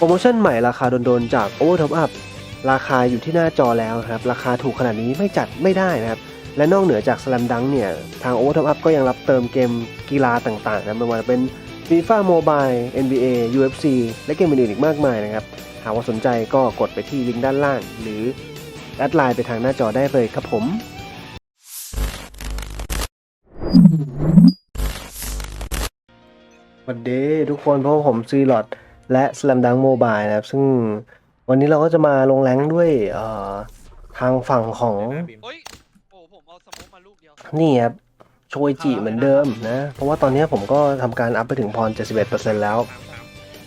โปรโมชั่นใหม่ราคาโดนๆจาก Over Top Up ราคาอยู่ที่หน้าจอแล้วครับ ราคาถูกขนาดนี้ไม่จัดไม่ได้นะครับ และนอกเหนือจาก Slam Dunk เนี่ย ทาง Over Top Up ก็ยังรับเติมเกมกีฬาต่างๆนะไม่ว่าจะเป็น FIFA Mobile NBA UFC และเกมอื่นๆอีกมากมายนะครับ หากว่าสนใจก็กดไปที่ลิงก์ด้านล่าง หรือแอดไลน์ไปทางหน้าจอได้เลยครับผมวัสดีทุกคนเพราะผมซีลอด และ Slam Dunk Mobile นะครับ ซึ่งวันนี้เราก็จะมาลงแรงค์ด้วยเอ่อทางฝั่งของเฮ้ยโอ้ผมเอาสโมกมาลูกเดียวนี่ครับโชยจิเหมือนเดิมนะ เพราะว่าตอนนี้ผมก็ทำการอัพไปถึงพร 71%แล้ว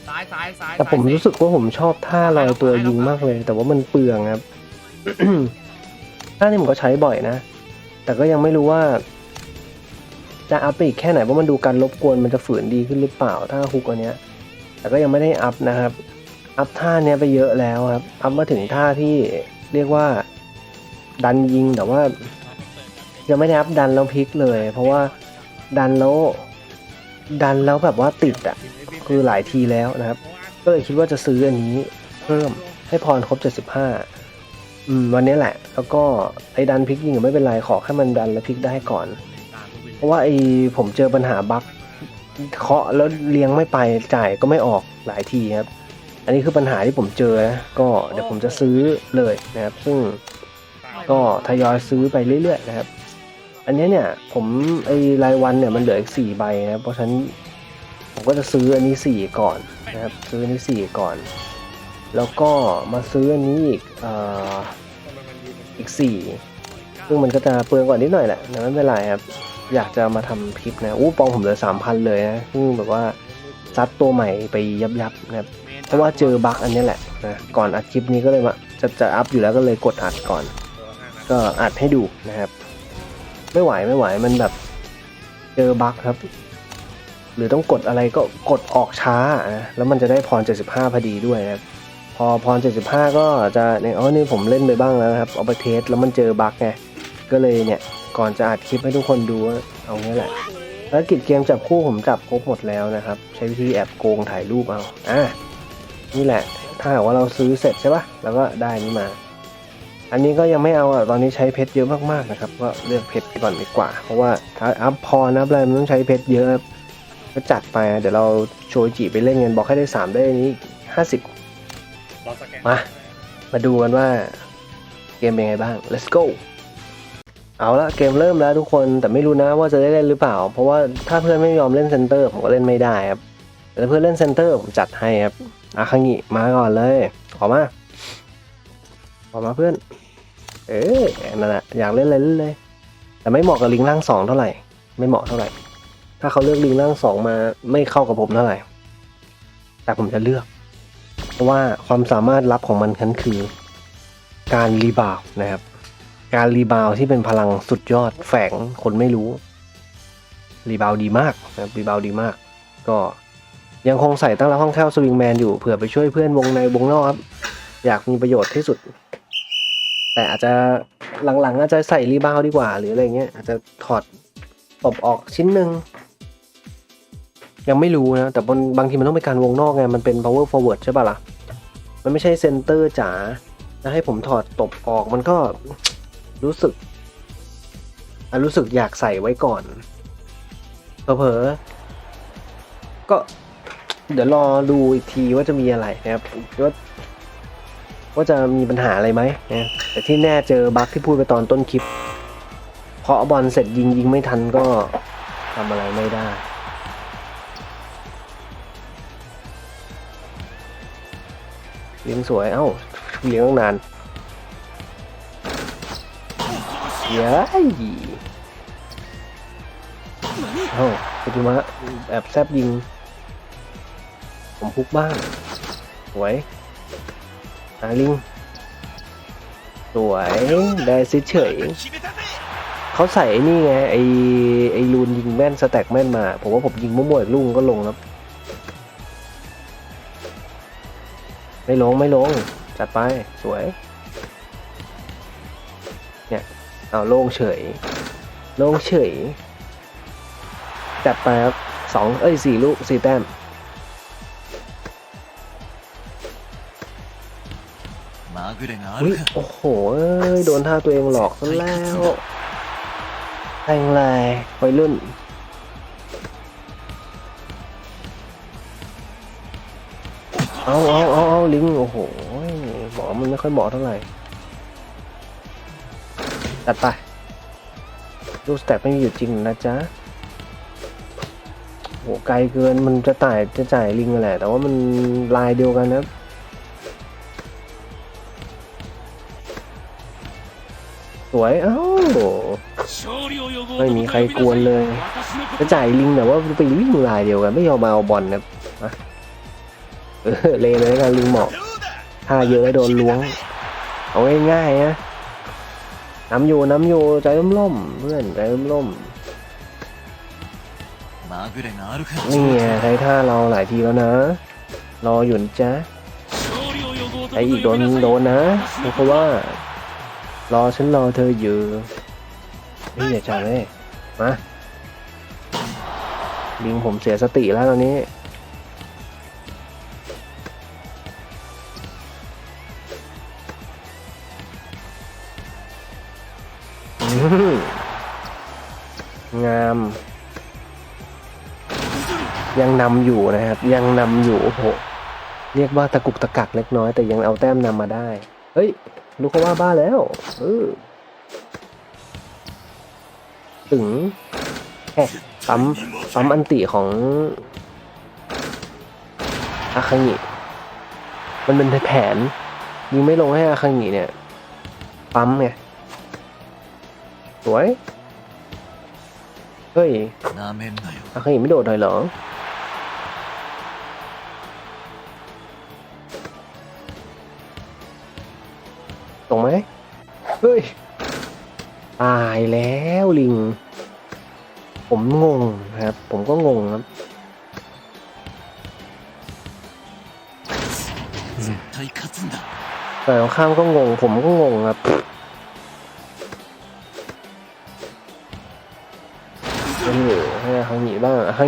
ซ้ายซ้ายซ้ายแต่ผมรู้สึกว่าผมชอบท่าลอยตัวยิงมากเลย แต่ว่ามันเปลืองครับ ท่านี้ผมก็ใช้บ่อยนะ แต่ก็ยังไม่รู้ว่า จะอัพไปอีกแค่ไหนเพราะมันดูการรบกวนมันจะฝืนดีขึ้นหรือเปล่า ถ้าฮุกอันเนี้ย แต่ก็ยังไม่ได้อัพนะครับ อัพท่าเนี้ยไปเยอะแล้วครับ อัพมาถึงท่าที่เรียกว่าดันยิงแต่ว่ายังไม่ได้อัพดันแล้วพลิกเลย เพราะว่าดันแล้วดันแล้วแบบว่าติดอะคือหลายทีแล้วนะครับ ก็เลยคิดว่าจะซื้ออันนี้เพิ่มให้พรครบ 75 อืมวันนี้แหละ แล้วก็ไอ้ดันพลิกยิงไม่เป็นไรขอแค่มันดันแล้วพลิกได้ก่อน เพราะว่าไอ้ผมเจอปัญหาบั๊ก เคาะแล้วเลี้ยงไม่ไปจ่ายก็ไม่ออกหลายทีครับ อันนี้คือปัญหาที่ผมเจอนะก็เดี๋ยวผมจะซื้อเลยนะครับ ซึ่งก็ทยอยซื้อไปเรื่อยๆนะครับ อันนี้เนี่ยผมไอรายวันเนี่ยมันเหลืออีกสี่ใบนะครับเพราะฉะนั้นผมก็จะซื้ออันนี้สี่ก่อนนะครับ ซื้ออันนี้สี่ก่อน แล้วก็มาซื้ออันนี้อีกอ่ออีกสี่ซึ่งมันก็จะเปลืองกว่านิดหน่อยแหละแต่ไม่เป็นไรครับ อยากจะมาทำคลิปนะอู้ปองผมเหลือสามพันเลยนะซึ่งแบบว่าซัดตัวใหม่ไปยับยับๆนะครับเพราะว่าเจอบั๊กอันนี้แหละนะก่อนอัดคลิปนี้ก็เลยมาจะจะอัพอยู่แล้วก็เลยกดอัดก่อน ก็อัดให้ดูนะครับ ไม่ไหวไม่ไหวมันแบบเจอบั๊กครับ หรือต้องกดอะไรก็กดออกช้านะแล้วมันจะได้พร 75 พอดีด้วยนะครับพอพร 75 ก็จะเนี่ยอ๋อนี่ผมเล่นไปบ้างแล้วนะครับเอาไปเทสแล้วมันเจอบั๊กไงก็เลยเนี่ย ก่อนจะอัดคลิปให้ทุกคนดูว่าเอางี้แหละภารกิจเกมจับคู่ผมจับครบหมดแล้วนะครับ ใช้วิธีแอบโกงถ่ายรูปเอาอะนี่แหละ ถ้าหากว่าเราซื้อเสร็จใช่ปะแล้วก็ได้นี่มา อันนี้ก็ยังไม่เอาอะตอนนี้ใช้เพชรเยอะมากๆนะครับ ก็เลือกเพชรก่อนดีกว่า เพราะว่าถ้าอัพพอนะอะไรมันต้องใช้เพชรเยอะก็จัดไปอะเดี๋ยวเราโชยจิไปเล่นเงินบอกให้ได้ 3 ได้อันนี้ 50 มา มาดูกันว่าเกมเป็นไงบ้าง let's go เอาละเกมเริ่มแล้วทุกคนแต่ไม่รู้นะว่าจะได้เล่นหรือเปล่า เพราะว่าถ้าเพื่อนไม่ยอมเล่นเซนเตอร์ผมก็เล่นไม่ได้ครับแต่เพื่อนเล่นเซนเตอร์ผมจัดให้ครับอาคังิมาก่อนเลย ขอมาขอมาเพื่อน เออนั่นแหละอยากเล่นอะไรเล่นเลย แต่ไม่เหมาะกับลิงล่างสองเท่าไหร่ ไม่เหมาะเท่าไหร่ ถ้าเขาเลือกลิงล่างสองมาไม่เข้ากับผมเท่าไหร่ แต่ผมจะเลือก เพราะว่าความสามารถลับของมันนั้นคือ การรีบาวด์นะครับ การรีบาวที่เป็นพลังสุดยอดแฝงคนไม่รู้ รีบาวดีมากนะครับรีบาวดีมาก ก็ยังคงใส่ตั้งรับห้องแค่วสวิงแมนอยู่เผื่อไปช่วยเพื่อนวงในวงนอกครับ อยากมีประโยชน์ที่สุด แต่อาจจะหลังๆอาจจะใส่รีบาวดีกว่า หรืออะไรเงี้ยอาจจะถอดตบออกชิ้นหนึ่งยังไม่รู้นะ แต่บางบางทีมันต้องเป็นการวงนอกไง มันเป็น power forward ใช่ปะล่ะ มันไม่ใช่เซนเตอร์จ๋าแล้วให้ผมถอดตบออกมันก็ รู้สึกอะรู้สึกอยากใส่ไว้ก่อนเผลอก็เดี๋ยวรอดูอีกทีว่าจะมีอะไรนะครับว่าว่าจะมีปัญหาอะไรไหมนะแต่ที่แน่เจอบั๊กที่พูดไปตอนต้นคลิปเพราะบอลเสร็จยิงยิงไม่ทันก็ทำอะไรไม่ได้เลี้ยงสวย เอ้าเลี้ยงตั้งนาน เย้ยเอ้าปฏิมาแอบแซบยิง ผมพุกบ้างสวยอาลิง สวย ได้ซิเฉย เขาใส่ไอ้นี่ไง ไอไอรูนยิงแม่นสแต็กแม่นมา ผมว่าผมยิงมั่วๆอีกลูกก็ลงแล้วไม่ลง ไม่ลง จัดไป สวย เอาโล่งเฉย โล่งเฉย จัดไปสองเอ้ยสี่ลูกสี่แต้มอุ้ยโอ้โหโดนท่าตัวเองหลอกแล้วแรงไรงวัยรุ่นเอาเอาเอาเอาลิงโอ้โหหมอมันไม่ค่อยเหมาะเท่าไหร่ จัดไปลูกสแต็กไม่มีอยู่จริงนะจ๊ะโหไกลเกินมันจะต่ายจะจ่ายลิงแหละ แต่ว่ามันลายเดียวกันนะสวยเอ้าไม่มีใครกวนเลย จะจ่ายลิงแต่ว่าไปวิ่งลายเดียวกันไม่ยอมมาเอาบอลนะอะเออเลยเลยกันลิงเหมาะถ้าเยอะโดนล้วง เอาง่ายๆนะ น้ำอยู่น้ำอยู่ใจร่มล่มเพื่อนใจร่มล่มนี่ไงใช้ท่าเราหลายทีแล้วนะ รอหยุนจ้ะไออีกโดนโดนนะเพราะว่า รอฉันรอเธออยู่นี่อย่าจ่าเลยมาลิงผมเสียสติแล้วตอนนี้ งาม ยังนำอยู่นะครับ ยังนำอยู่โอ้โหเรียกว่าตะกุกตะกักเล็กน้อยแต่ยังเอาแต้มนำมาได้ เฮ้ยลูกเขาว่าบ้าแล้วเออถึงแค่ปั๊มปั๊มอันติของอาคังิมันเป็นแผนยิงไม่ลงให้อาคังิเนี่ย ปั๊มไง สวย เฮ้ย なめんなよ อาคังิไม่โดดเลยเหรอ ตรงไหม เฮ้ย ตายแล้วลิง ผมงงนะครับ ผมก็งงครับ 絶対勝つんだ แต่ตรงข้ามก็งง ผมก็งงครับ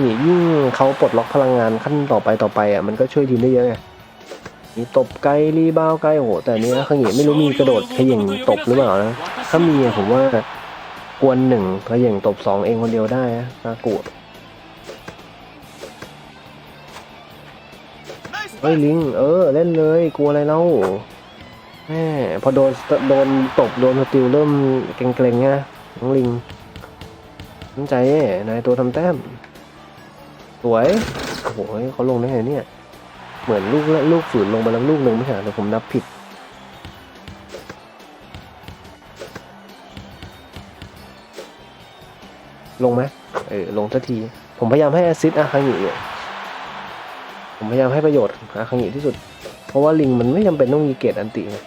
งิบ้างอาคังิยิ่งเขาปลดล็อกพลังงานขั้นต่อไปต่อไปอะมันก็ช่วยทีมได้เยอะไงมีตบไกลรีบาวไกลโหแต่อันนี้อาคังิไม่รู้มีกระโดดขย่งตบหรือเปล่านะถ้ามีผมว่ากวนหนึ่งขย่งตบสองเองคนเดียวได้นะนากลัวเฮ้ยลิงเออเล่นเลยกลัวอะไรเล่าแม่พอโดนโดนตบโดนสติลเริ่มเกรงๆไงน้องลิงตั้งใจเอ้นายตัวทำแต้ม สวยโอ้โหเขาลงได้ไงเนี่ย เหมือนลูกละลูกฝืนลงมาแล้วลูกหนึ่งไม่ใช่เหรอแต่ผมนับผิดลงไหมเออ ลงสักที ผมพยายามให้แอซิสอาคังิเนี่ยผมพยายามให้ประโยชน์อาคังิที่สุด เพราะว่าลิงมันไม่จำเป็นต้องมีเกรดอันติไง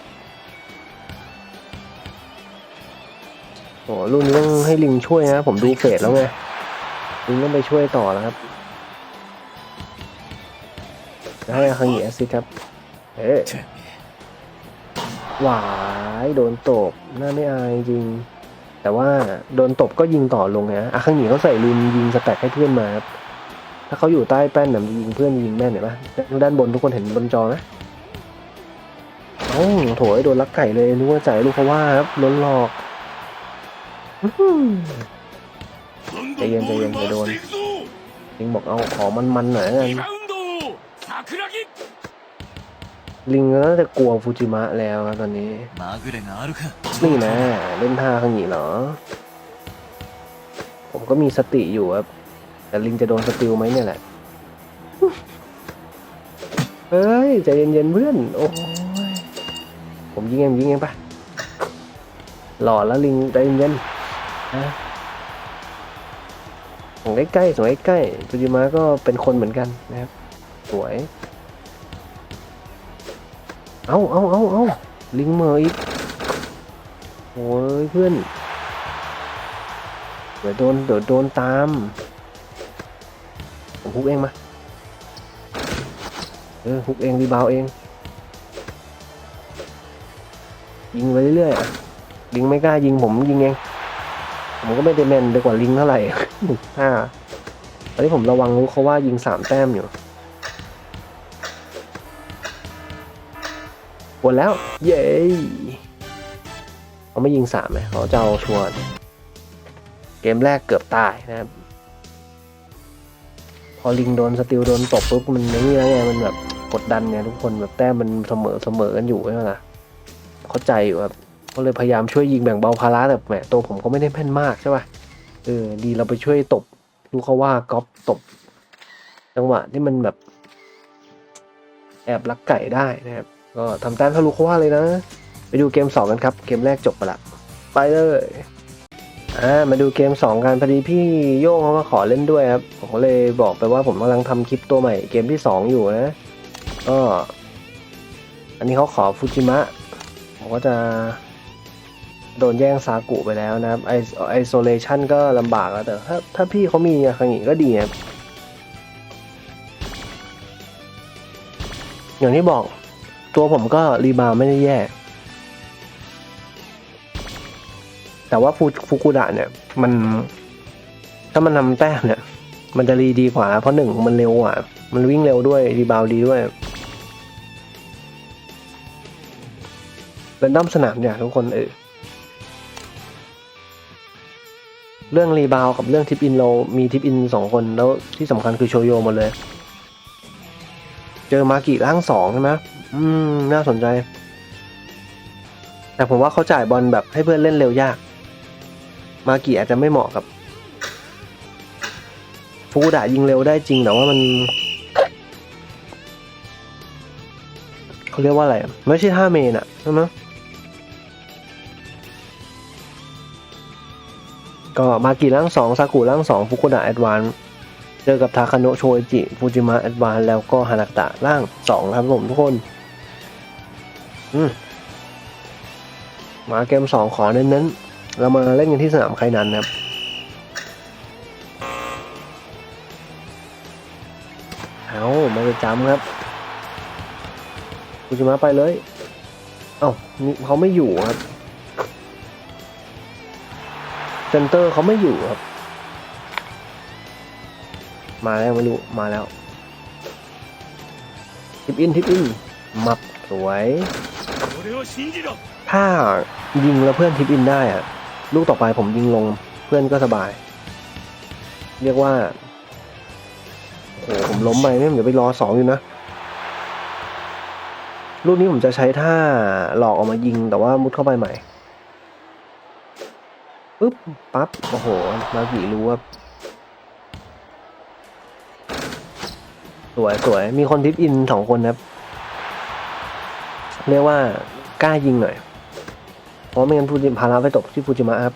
โอ้รุ่นนี้ต้องให้ลิงช่วยนะ ผมดูเฟสแล้วไง ลิงต้องไปช่วยต่อแล้วครับ อ่าเฮียสิครับ เอ๊ะหวายโดนตบหน้าไม่อายจริง แต่ว่าโดนตบก็ยิงต่อลงนะอะข้างหนีเขาใส่ลุมยิงสแต็กให้เพื่อนมาครับถ้าเขาอยู่ใต้แป้นแบบยิงเพื่อนยิงแม่นเห็นปะด้านบนทุกคนเห็นบนจอนะโอ้โถยโดนลักไก่เลยนึกว่าจลูกเพราะว่าครับล้นหลอกใจเย็นใจเย็นอย่าโดนยิงบอกเอาขอมันมันหน่อยกัน ลิงก็น่าจะกลัวฟูจิมะแล้วครับตอนนี้ นี่นะเล่นท่าข้างนี้เหรอ ผมก็มีสติอยู่ครับ แต่ลิงจะโดนสติลไหมเนี่ยแหละเฮ้ยใจเย็นๆเพื่อน โอ้ยผมยิงเองยิงเองปะหล่อแล้วลิงใจเย็นนะของใกล้ๆสวยใกล้ๆฟูจิมะก็เป็นคนเหมือนกันนะครับ สวย เอาเอาเอาเอาลิงเหมออีกโอ้ยเพื่อน เดี๋ยวโดนเดี๋ยวโดนตามผมฮุกเองมา เออฮุกเองรีบาวเอง ยิงไปเรื่อยๆลิงไม่กล้ายิงผมยิงเอง ผมก็ไม่ได้แมนไปกว่าลิงเท่าไหร่ห้าตอนนี้ผมระวังรู้เขาว่ายิงสามแต้มอยู่ วนแล้ว เย้เขาไม่ยิงสามไหมเขาจะเอาชวน เกมแรกเกือบตายนะครับ พอลิงโดนสติลโดนตบปุ๊บมันนี่แล้วไงมันแบบกดดันเนี่ยทุกคนแบบแต้มมันเสมอเสมอกันอยู่ใช่ไหมล่ะเข้าใจอยู่ครับก็เลยพยายามช่วยยิงแบ่งเบาภาระแต่แหมตัวผมก็ไม่ได้แม่นมากใช่ป่ะเออดีเราไปช่วยตบรู้เขาว่าก๊อปตบ จังหวะที่มันแบบ แอบลักไก่ได้นะครับ ก็ทำแต้มทะลุเขาว่าเลยนะ ไปดูเกมสองกันครับ เกมแรกจบไปละไปเลยอ่ามาดูเกมสองกันพอดีพี่โย่งเขามาขอเล่นด้วยครับ ผมก็เลยบอกไปว่าผมกำลังทำคลิปตัวใหม่เกมที่สองอยู่นะก็อันนี้เขาขอฟูจิมะผมก็จะโดนแย่งซากุไปแล้วนะครับไอไอโซเลชันก็ลำบากแล้วแต่ถ้าถ้าพี่เขามีอาคังิก็ดีครับอย่างที่บอก ตัวผมก็รีบาวไม่ได้แย่ แต่ว่าฟูฟูกุดะเนี่ย มัน ถ้ามันนำแต้มเนี่ย มันจะรีดีกว่า เพราะหนึ่งมันเร็วกว่า มันวิ่งเร็วด้วยรีบาวดีด้วยเป็นด้อมสนามอย่างทุกคนเออเรื่องรีบาวกับเรื่องทิปอินเรามีทิปอินสองคนแล้วที่สำคัญคือโชโยหมดเลย เจอมากิร่างสองใช่ไหม อืม น่าสนใจ แต่ผมว่าเขาจ่ายบอลแบบให้เพื่อนเล่นเร็วยาก มากิอาจจะไม่เหมาะกับฟูดะยิงเร็วได้จริงแต่ว่ามันเขาเรียกว่าอะไร ไม่ใช่ท่าเมนอะใช่ไหมก็มากิร่างสองซากุร่างสองฟุกุดะแอดวานเจอกับทาคาโนะโชอิจิฟูจิมะแอดวานแล้วก็ฮานาตะร่างสองครับผมทุกคน มาเกมสองขอเน้นๆ เรามาเล่นกันที่สนามไคนันครับเอาไม่ไปจำครับกูจะมาไปเลย เอ้าเขาไม่อยู่ครับเซนเตอร์เขาไม่อยู่ครับ มาแล้วไม่รู้มาแล้ว ทิปอิน ทิปอิน มับสวย ถ้ายิงแล้วเพื่อนทิปอินได้อะลูกต่อไปผมยิงลงเพื่อนก็สบาย เรียกว่าโอ้ผมล้มไปเนี่ยเดี๋ยวไปรอสองอยู่นะลูกนี้ผมจะใช้ท่าหลอกออกมายิงแต่ว่ามุดเข้าไปใหม่ปึ๊บปั๊บโอ้โห มากี่รู้ว่าสวยสวยมีคนทิปอินสองคนนะครับ เรียกว่า กล้ายิงหน่อย เพราะไม่งั้นฟูจิพาราไปตกที่ฟูจิมะครับ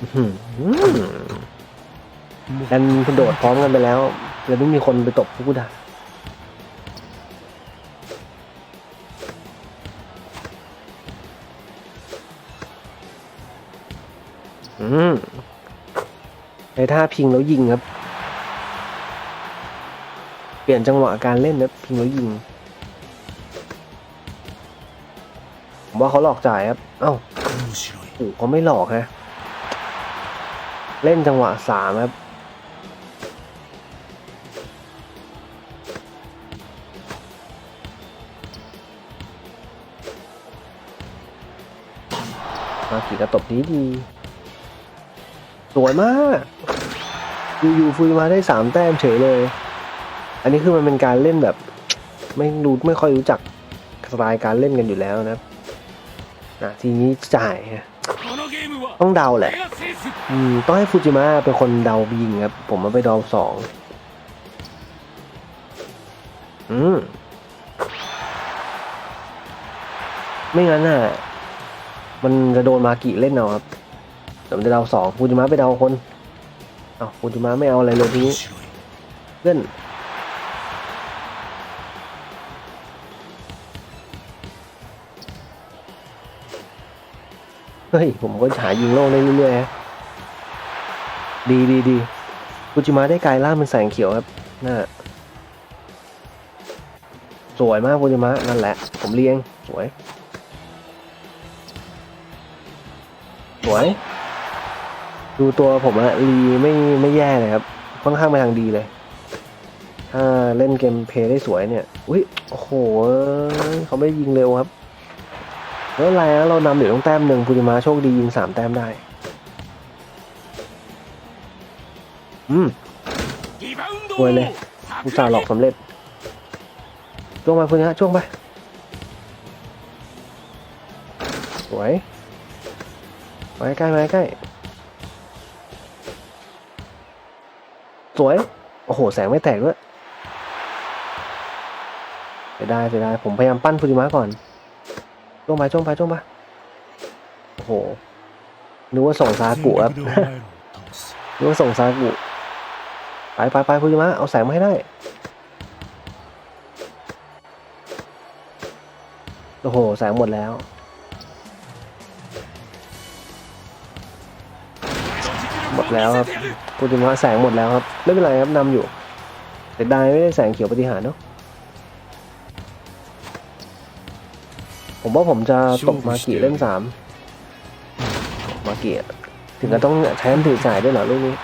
อื้อหือกันโดดพร้อมกันไปแล้วเลยไม่มีคนไปตกฟุกุดะอืมในท่าพิงแล้วยิงครับ เปลี่ยนจังหวะการเล่นนะพิงแล้วยิง ว่าเขาหลอกจ่ายครับ เอ้าโอ้เขาไม่หลอกฮะ เล่นจังหวะสามครับ มาขี่กระตบนี้ดี สวยมากอยู่ๆฟุยมาได้สามแต้มเฉยเลย อันนี้คือมันเป็นการเล่นแบบ ไม่รู้ไม่ค่อยรู้จักสไตล์การเล่นกันอยู่แล้วนะครับ นะทีนี้จ่ายต้องเดาแหละ อืมต้องให้ฟูจิมะเป็นคนเดาบิงครับ ผมมาไปดาสองอืมไม่งั้นอะ มันจะโดนมากิเล่นเอาครับผมจะเดาสองฟูจิมะไปเดาคนอ้าวฟูจิมะไม่เอาอะไรเลยทีนี้เล่น เฮ้ย ผมก็หายิงโล่งได้เรื่อยๆดีดีดีฟูจิมะได้กลายร่างเป็นแสงเขียวครับน่าสวยมากฟูจิมะนั่นแหละ ผมเลี้ยง สวย สวย ดูตัวผมอะรีไม่ไม่แย่เลยครับ ค่อนข้างไปทางดีเลย ถ้าเล่นเกมเพลย์ได้สวยเนี่ย อุ้ยโอ้โหเขาไม่ยิงเร็วครับ แล้วไรนะเรานำเดี๋ยวต้องแต้มหนึ่งพูติมาโชคดียิงสามแต้มได้ อืมรวยเลยอุตสาหลอกสำเร็จช่วงไปคุณฮะช่วงไป สวยมาใกล้มาใกล้สวย โอ้โห แสงไม่แตกด้วยเสียดายเสียดายผมพยายามปั้นพูจิมาก่อน ช่วงไปช่วงไปช่วงไปโอ้โหนึกว่าส่งซากุครับนึกว่าส่งซากุไปไปไปฟูจิมะเอาแสงมาให้ได้โอ้โหแสงหมดแล้วหมดแล้วครับฟูจิมะแสงหมดแล้วครับไม่เป็นไรครับนำอยู่เสียดายไม่ได้แสงเขียวปฏิหารย์เนาะ ว่าผมจะตกมากี่เล่นสามมากี่อะถึงก็ต้องใช้อันถือจ่ายด้วยเหรอลูกนี้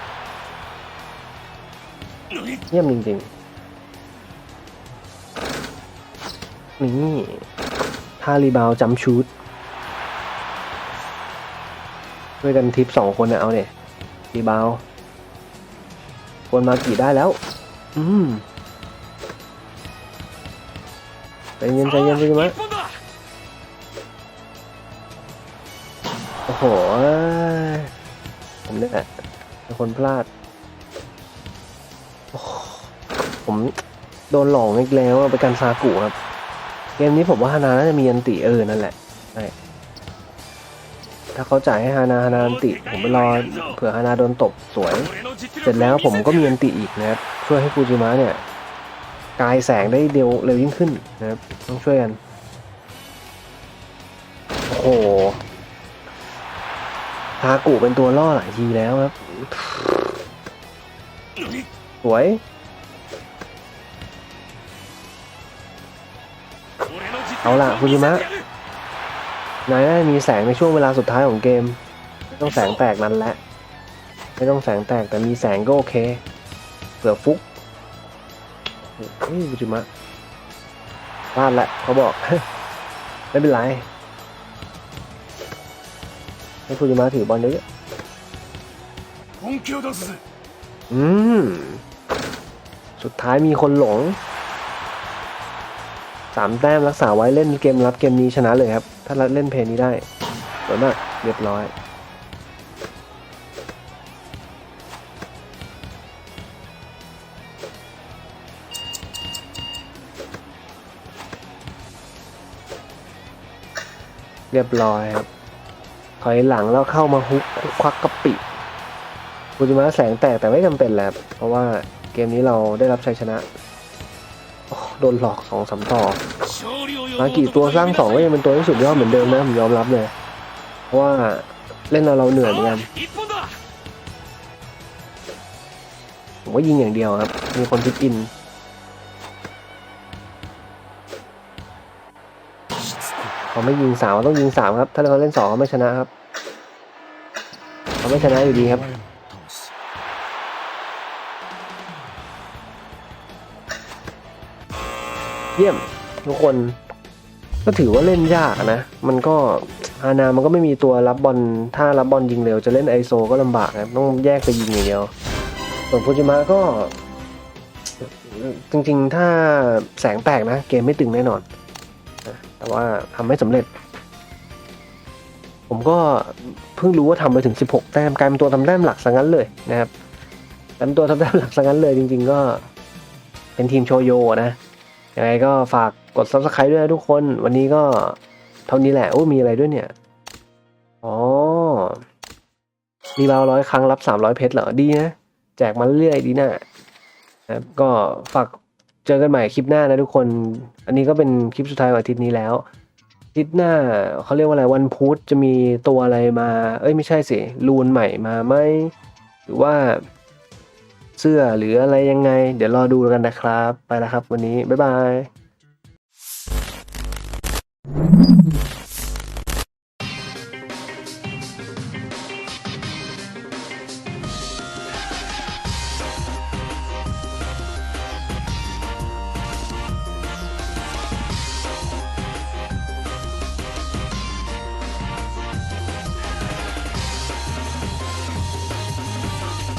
เยี่ยมจริงๆนี่ท่ารีบาวด์จัมป์ชูดช่วยกันทิปสองคนเนี่ยเอาเนี่ยรีบาวด์ควรมากี่ได้แล้ว อืมใจเย็นใจเย็นใจเย็นไหม โหผมเนี่ยเป็นคนพลาด ผมโดนหลอกอีกแล้วไปการซากุครับ เกมนี้ผมว่าฮานาน่าจะมียันติเออนั่นแหละใช่ถ้าเขาจ่ายให้ฮานาฮานาอันติ ผมไปรอเผื่อฮานาโดนตบสวย เสร็จแล้วผมก็มียันติอีกนะครับ ช่วยให้ฟูจิมะเนี่ยกายแสงได้เร็วเร็วยิ่งขึ้นนะครับ ต้องช่วยกัน โอ้โห ฮากุเป็นตัวล่อหลายทีแล้วครับ สวยเอาล่ะคุยมะนายได้มีแสงในช่วงเวลาสุดท้ายของเกม ไม่ต้องแสงแตกนั้นแหละ ไม่ต้องแสงแตกแต่มีแสงก็โอเคเผื่อฟุกคุยมะพลาดละเขาบอก ไม่เป็นไร ให้คุยมาถือบอลเยอะอืม สุดท้ายมีคนหลงสามแต้มรักษาไว้เล่นเกมรับเกมนี้ชนะเลยครับ ถ้าเล่นเพลงนี้ได้สวยมากเรียบร้อย เรียบร้อยครับ ถอยหลังแล้วเข้ามาฮุกควักกะปิกุจิมะแสงแตกแต่ไม่จำเป็นแหละเพราะว่าเกมนี้เราได้รับชัยชนะ โดนหลอกสองสามต่อมากี่ตัวสร้างสองก็ยังเป็นตัวที่สุดยอดเหมือนเดิมนะผมยอมรับเลย เพราะว่าเล่นเราเราเหนื่อยเหมือนกันผมก็ยิงอย่างเดียวครับ มีคนทิปอิน เขาไม่ยิงสามต้องยิงสามครับ ถ้าเขาเล่นสองเขาไม่ชนะครับเขาไม่ชนะอยู่ดีครับเยี่ยมทุกคนก็ถือว่าเล่นยากนะ มันก็ฮานามันก็ไม่มีตัวรับบอล ถ้ารับบอลยิงเร็วจะเล่นไอโซก็ลำบากครับต้องแยกไปยิงอย่างเดียว ส่วนฟูจิมะก็ จริงๆ ถ้าแสงแตกนะ เกมไม่ตึงแน่นอน แต่ว่าทำไม่สำเร็จ ผมก็เพิ่งรู้ว่าทำไปถึง 16 แต้มกลายเป็นตัวทำแต้มหลักซะงั้นเลยนะครับกลายเป็นตัวทำแต้มหลักซะงั้นเลย จริง ๆ ก็เป็นทีมโชโยนะยังไงก็ฝากกด subscribe ด้วยนะทุกคน วันนี้ก็เท่านี้แหละโอ้มีอะไรด้วยเนี่ย อ๋อรีบาวร้อยครั้งรับ 300 เพชรเหรอ ดีนะ แจกมาเรื่อยดีนะนะครับก็ฝาก เจอกันใหม่คลิปหน้านะทุกคน อันนี้ก็เป็นคลิปสุดท้ายของอาทิตย์นี้แล้วอาทิตย์หน้าเขาเรียกว่าอะไรวันพุธจะมีตัวอะไรมา เอ้ยไม่ใช่สิรูนใหม่มาไหมหรือว่าเสื้อหรืออะไรยังไง เดี๋ยวรอดูกันนะครับ ไปแล้วครับ วันนี้ บ๊ายบาย